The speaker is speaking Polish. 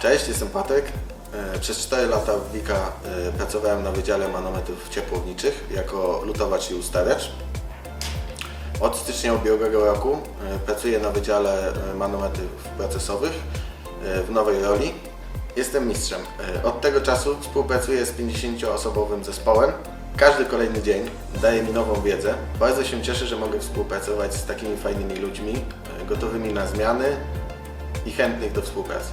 Cześć, jestem Patek. E, przez 4 lata w Wika e, pracowałem na Wydziale Manometrów Ciepłowniczych jako lutowacz i ustawiacz. Od stycznia ubiegłego roku e, pracuję na Wydziale Manometrów Procesowych w nowej roli. Jestem mistrzem. Od tego czasu współpracuję z 50-osobowym zespołem. Każdy kolejny dzień daje mi nową wiedzę. Bardzo się cieszę, że mogę współpracować z takimi fajnymi ludźmi, gotowymi na zmiany i chętnych do współpracy.